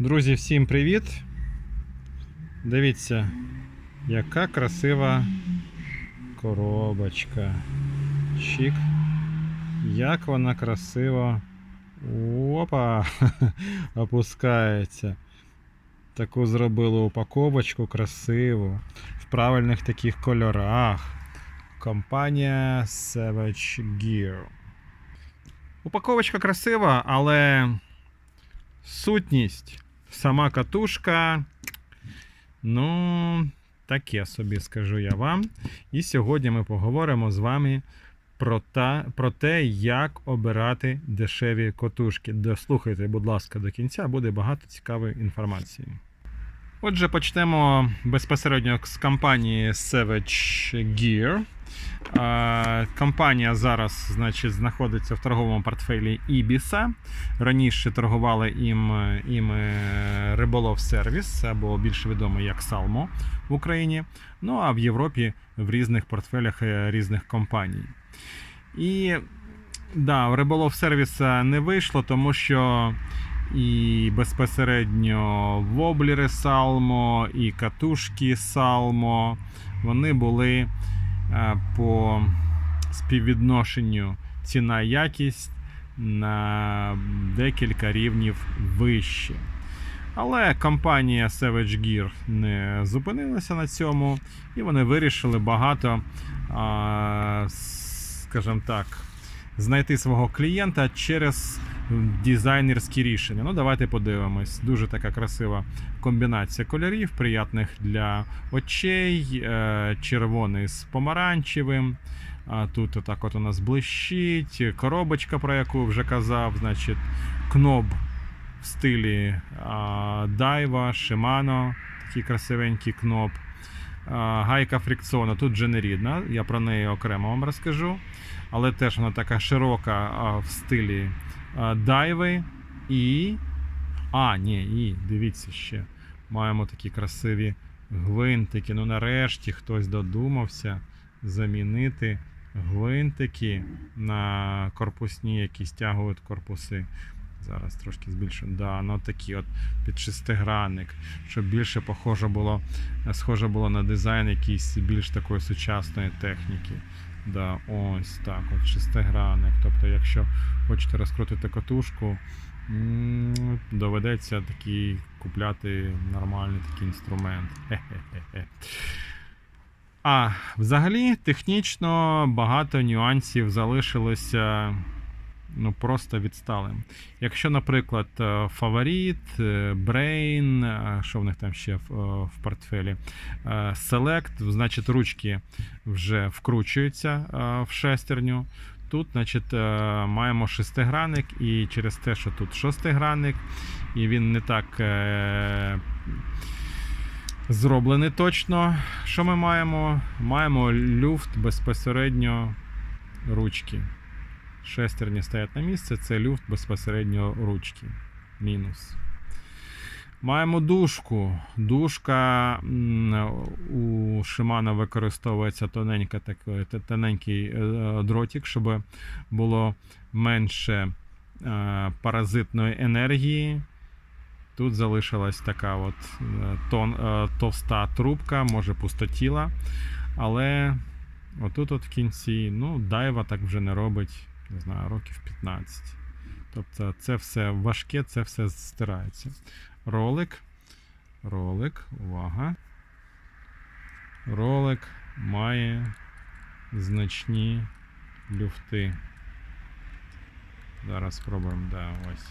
Друзі, всім привіт! Дивіться, яка красива коробочка. Чик. Як вона красиво. Опа! Опускається. Таку зробили упаковочку красиву. В правильних таких кольорах. Компанія Savage Gear. Упаковочка красива, але сутність. Сама катушка. Ну, таке собі скажу я вам. І сьогодні ми поговоримо з вами про, та, про те, як обирати дешеві котушки. Дослухайте, будь ласка, до кінця, буде багато цікавої інформації. Отже, почнемо безпосередньо з компанії Savage Gear. Компанія зараз значить, знаходиться в торговому портфелі Ibis. Раніше торгували їм, їм е, Риболов Сервіс, або більш відомий як Salmo в Україні. Ну а в Європі в різних портфелях е, різних компаній. І да, Риболов Сервіс не вийшло, тому що і безпосередньо воблери Salmo, і катушки Salmo, вони були е, по співвідношенню ціна-якість на декілька рівнів вище. Але компанія Savage Gear не зупинилася на цьому, і вони вирішили багато, скажімо так, знайти свого клієнта через дизайнерські рішення. Ну, давайте подивимось. Дуже така красива комбінація кольорів, приятних для очей, е, червоний з помаранчевим. А Тут отак от у нас блищить, коробочка, про яку вже казав, значить, кноб в стилі а, Дайва, Shimano, такий красивенький кноп. Гайка фрикціона, тут вже не рідна, я про неї окремо вам розкажу. Але теж вона така широка в стилі Дайви. І. А, ні, і дивіться ще. Маємо такі красиві гвинтики. Ну, нарешті хтось додумався замінити гвинтики на корпусні, які стягують корпуси. Зараз трошки збільшу. Да, ну такі от під шестигранник, щоб більше похоже було, схоже було на дизайн якийсь більш такої сучасної техніки. Да, ось так, от шестигранник. Тобто, якщо хочете розкрутити катушку, доведеться такий купляти нормальний такий інструмент. Хе-хе-хе. А взагалі, технічно багато нюансів залишилося ну, просто відсталим. Якщо, наприклад, е, фаворит, е, Brain, е, що в них там ще в, е, портфелі, е, Select, значить, ручки вже вкручуються е, в шестерню. Тут, значить, е, маємо шестигранник, і через те, що тут шестигранник, і він не так е, зроблений точно. Що ми маємо? Маємо люфт безпосередньо ручки. Шестерні стоять на місце, це люфт безпосередньо ручки. Мінус. Маємо дужку. Дужка у Shimano використовується тоненька, такий, тоненький е, дротик, щоб було менше е, паразитної енергії. Тут залишилась така от е, тон, товста трубка, може пустотіла. Але отут от в кінці, ну, дайва так вже не робить, не знаю, років 15. Тобто це все важке, це все стирається. Ролик. Ролик, увага. Ролик має значні люфти. Зараз спробуємо, да, ось.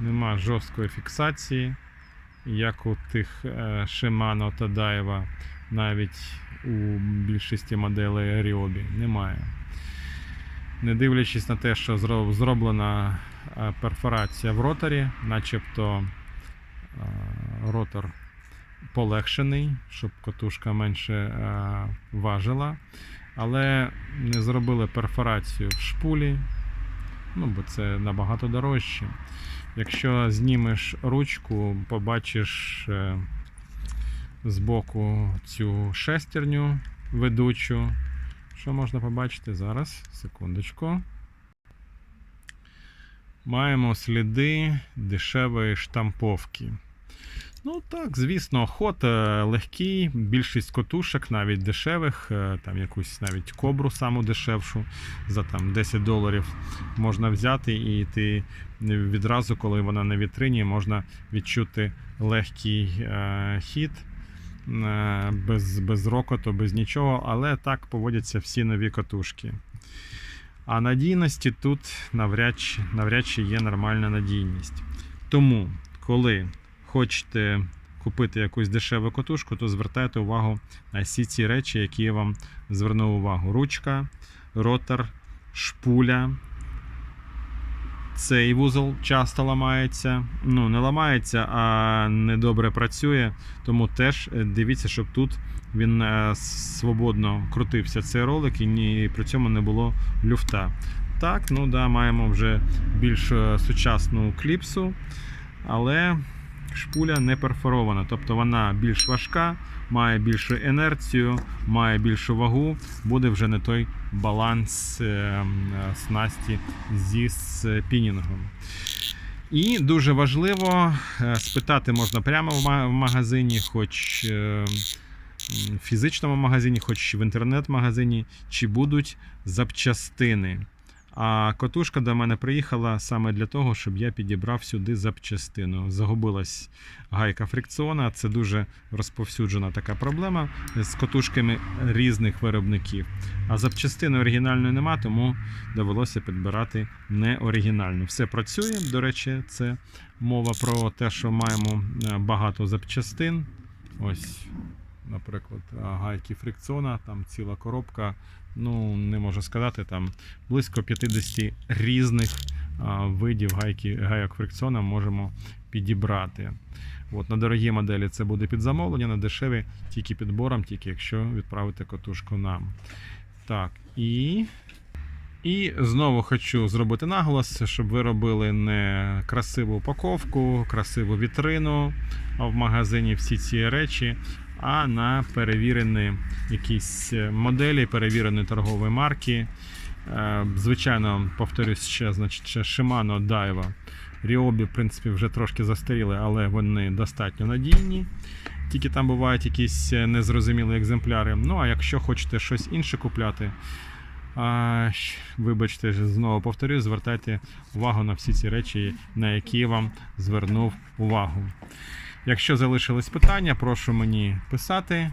Нема жорсткої фіксації, як у тих е, Shimano та Daiwa, навіть у більшості моделей Ryobi. Немає. Не дивлячись на те, що зроблена е, перфорація в роторі, начебто е, ротор полегшений, щоб катушка менше е, важила, але не зробили перфорацію в шпулі, ну, бо це набагато дорожче. Якщо знімеш ручку, побачиш збоку цю шестерню ведучу. Що можна побачити зараз? Секундочку. маємо сліди дешевої штамповки. Ну так, звісно, ход легкий, більшість котушок, навіть дешевих, е, там якусь навіть кобру саму дешевшу за там 10 доларів можна взяти, і ти відразу, коли вона на вітрині, можна відчути легкий е, хід. Е, Без, без рокоту, без нічого, але так поводяться всі нові котушки. А надійності тут навряд чи, навряд чи є нормальна надійність. Тому, коли хочете купити якусь дешеву котушку, то звертайте увагу на всі ці речі, які я вам звернув увагу: ручка, ротор, шпуля. Цей вузол часто ламається. Ну, не ламається, а недобре працює. Тому теж е, дивіться, щоб тут він е, свободно крутився цей ролик і ні, при цьому не було люфта. Так, ну да, маємо вже більш е, сучасну кліпсу, але шпуля не перфорована, тобто вона більш важка, має більшу інерцію, має більшу вагу, буде вже не той баланс е, е, снасті зі спінінгом. І дуже важливо е, спитати можна прямо в магазині, хоч в фізичному магазині, хоч в інтернет-магазині, чи будуть запчастини. А котушка до мене приїхала саме для того, щоб я підібрав сюди запчастину. Загубилась гайка фрикціона. Це дуже розповсюджена така проблема з котушками різних виробників. А запчастини оригінальної нема, тому довелося підбирати неоригінальну. Все працює. До речі, це мова про те, що маємо е, багато запчастин. Ось, наприклад, гайки фрикціона, там ціла коробка. Ну, не можу сказати, там близько 50 різних видів гайки, гайок фрикціона можемо підібрати. От, на дорогі моделі це буде під замовлення, на дешеві тільки підбором, тільки якщо відправити котушку нам. Так, і. І знову хочу зробити наголос, щоб ви робили не красиву упаковку, красиву вітрину в магазині всі ці речі, а на перевірені якісь моделі, перевірені торгової марки. Е, Звичайно, повторюсь ще, значить, ще Shimano Daiwa. Ryobi, в принципі, вже трошки застаріли, але вони достатньо надійні. Тільки там бувають якісь незрозумілі екземпляри. Ну, а якщо хочете щось інше купляти, а, вибачте, знову повторюю, звертайте увагу на всі ці речі, на які вам звернув увагу. Якщо залишились питання, прошу мені писати.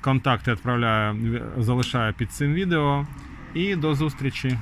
Контакти відправляю, залишаю під цим відео. І до зустрічі!